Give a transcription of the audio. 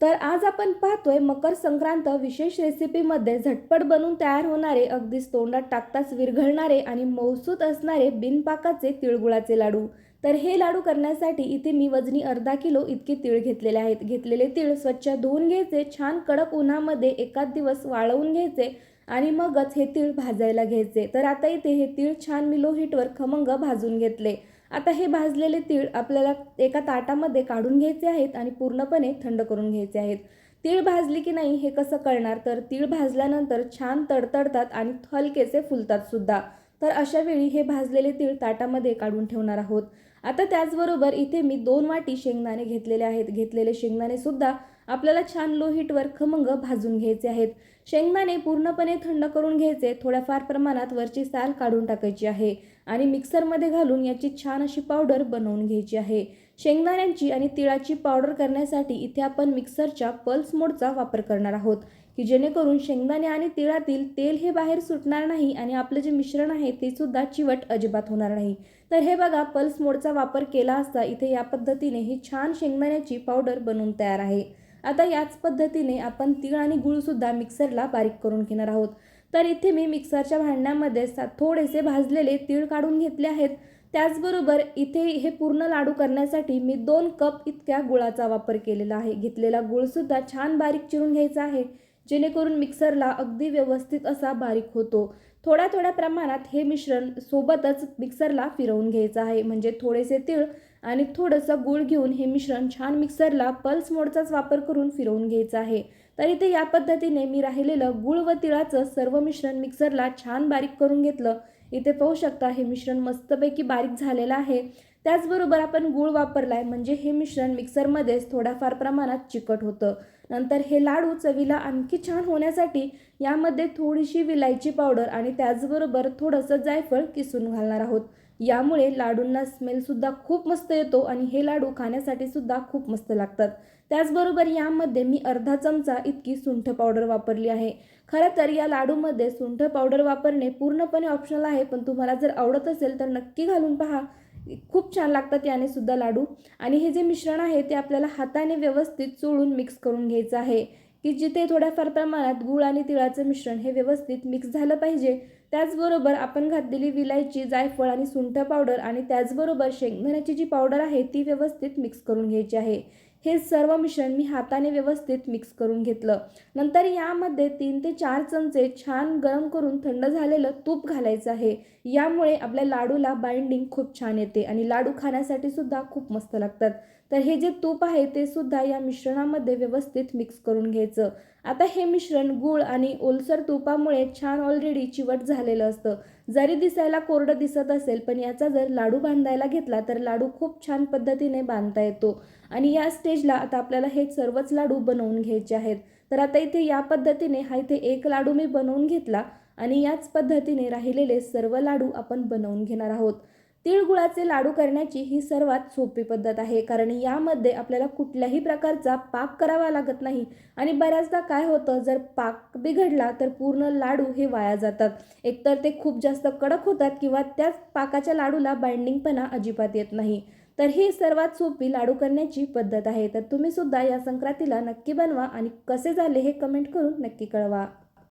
तर आज आपण पाहतोय मकर संक्रांत विशेष रेसिपीमध्ये झटपट बनून तयार होणारे अगदीच तोंडात टाकताच विरघळणारे आणि मौसूत असणारे बिनपाकाचे तिळगुळाचे लाडू. तर हे लाडू करण्यासाठी इथे मी वजनी अर्धा किलो इतके तीळ घेतलेले आहेत. घेतलेले तीळ स्वच्छ धुवून घ्यायचे छान कडक उन्हामध्ये एकाच दिवस वाळवून घ्यायचे आणि मगच हे तीळ भाजायला घ्यायचे. तर आता इथे हे तीळ छान मी लो हीटवर खमंग भाजून घेतले. आता हे भाजलेले तीळ आपल्याला एका ताटामध्ये काढून घ्यायचे आहेत आणि पूर्णपणे थंड करून घ्यायचे आहेत. तीळ भाजली की नाही हे कसं कळणार? तर तीळ भाजल्यानंतर छान तडतडतात आणि हलकेसे फुलतात सुद्धा. तर अशा वेळी हे भाजलेले तीळ ताटामध्ये काढून ठेवणार आहोत. आता त्याचबरोबर इथे मी दोन वाटी शेंगदाणे घेतलेले आहेत. घेतलेले शेंगदाणे सुद्धा आपल्याला छान लो हीटवर खमंग भाजून घ्यायचे आहेत. शेंगदाणे पूर्णपणे थंड करून घ्यायचे थोड्याफार प्रमाणात वरची साल काढून टाकायची आहे आणि मिक्सरमध्ये घालून याची छान अशी पावडर बनवून घ्यायची आहे. शेंगदाण्यांची आणि तिळाची पावडर करण्यासाठी इथे आपण मिक्सरच्या पल्स मोडचा वापर करणार आहोत. की जेणेकरून शेंगदाणे आणि तिळातील तेल हे बाहेर सुटणार नाही आणि आपलं जे मिश्रण आहे ते सुद्धा चिवट अजिबात होणार नाही. तर हे बघा पल्स मोडचा वापर केला असता इथे या पद्धतीने ही छान शेंगदाण्याची पावडर बनवून तयार आहे. आता याच पद्धतीने आपण तीळ आणि गूळसुद्धा मिक्सरला बारीक करून घेणार आहोत. तर इथे मी मिक्सरच्या भांड्यामध्ये सा थोडेसे भाजलेले तीळ काढून घेतले आहेत. त्याचबरोबर इथे हे पूर्ण लाडू करण्यासाठी मी दोन कप इतक्या गुळाचा वापर केलेला आहे. घेतलेला गुळसुद्धा छान बारीक चिरून घ्यायचा आहे. जेणेकरून मिक्सरला अगदी व्यवस्थित असा बारीक होतो. थोड्या थोड्या प्रमाणात हे मिश्रण सोबतच मिक्सरला फिरवून घ्यायचं आहे. म्हणजे थोडेसे तीळ आणि थोडंसं गूळ घेऊन हे मिश्रण छान मिक्सरला पल्स मोडचाच वापर करून फिरवून घ्यायचं आहे. तर इथे या पद्धतीने मी राहिलेलं गूळ व तिळाचं सर्व मिश्रण मिक्सरला छान बारीक करून घेतलं. इथे पाहू शकता हे मिश्रण मस्तपैकी बारीक झालेलं आहे. त्याचबरोबर आपण गूळ वापरला आहे म्हणजे हे मिश्रण मिक्सरमध्येच थोड्याफार प्रमाणात चिकट होतं. नंतर हे लाडू चवीला आणखी छान होण्यासाठी यामध्ये थोडीशी विलायची पावडर आणि त्याचबरोबर थोडंसं जायफळ किसून घालणार आहोत. यामुळे लाडूंना स्मेलसुद्धा खूप मस्त येतो आणि हे लाडू खाण्यासाठी सुद्धा खूप मस्त लागतात. त्याचबरोबर यामध्ये मी अर्धा चमचा इतकी सुंठ पावडर वापरली आहे. खरं तर या लाडूमध्ये सुंठ पावडर वापरणे पूर्णपणे ऑप्शनल आहे पण तुम्हाला जर आवडत असेल तर नक्की घालून पहा. खूप छान लागतात याने सुद्धा लाडू. आणि हे जे मिश्रण आहे ते आपल्याला हाताने व्यवस्थित चोळून मिक्स करून घ्यायचं आहे. की जिथे थोड्याफार प्रमाणात गूळ आणि तिळाचं मिश्रण हे व्यवस्थित मिक्स झालं पाहिजे त्याचबरोबर आपण घातलेली विलायची जायफळ आणि सुंठ पावडर आणि त्याचबरोबर शेंगदाण्याची जी पावडर आहे ती व्यवस्थित मिक्स करून घ्यायची आहे. हे सर्व मिश्रण मी हाताने व्यवस्थित मिक्स करून घेतलं. नंतर यामध्ये तीन ते चार चमचे छान गरम करून थंड झालेलं तूप घालायचं आहे. यामुळे आपल्या लाडूला बाइंडिंग खूप छान येते आणि लाडू खाण्यासाठी सुद्धा खूप मस्त लागतात. तर हे जे तूप आहे ते सुद्धा या मिश्रणामध्ये व्यवस्थित मिक्स करून घ्यायचं. आता हे मिश्रण गूळ आणि ओलसर तुपामुळे छान ऑलरेडी चिवट झालेलं असतं. जरी दिसायला कोरडं दिसत असेल पण याचा जर लाडू बांधायला घेतला तर लाडू खूप छान पद्धतीने बांधता येतो. आणि या स्टेजला आता आपल्याला हे सर्वच लाडू बनवून घ्यायचे आहेत. तर आता इथे या पद्धतीने हा इथे एक लाडू मी बनवून घेतला आणि याच पद्धतीने राहिलेले सर्व लाडू आपण बनवून घेणार आहोत. तिळगुळाचे लाडू करण्याची ही सर्वात सोपी पद्धत आहे कारण यामध्ये आपल्याला कुठल्याही प्रकारचा पाक करावा लागत नाही. आणि बऱ्याचदा काय होतं जर पाक बिघडला तर पूर्ण लाडू हे वाया जातात. एकतर ते खूप जास्त कडक होतात किंवा त्याच पाकाच्या लाडूला बाइंडिंगपणा अजिबात येत नाही. तर ही सर्वात सोपी लाडू करण्याची पद्धत आहे. तर तुम्ही सुद्धा या संक्रांतीला नक्की बनवा आणि कसे झाले हे कमेंट करून नक्की कळवा.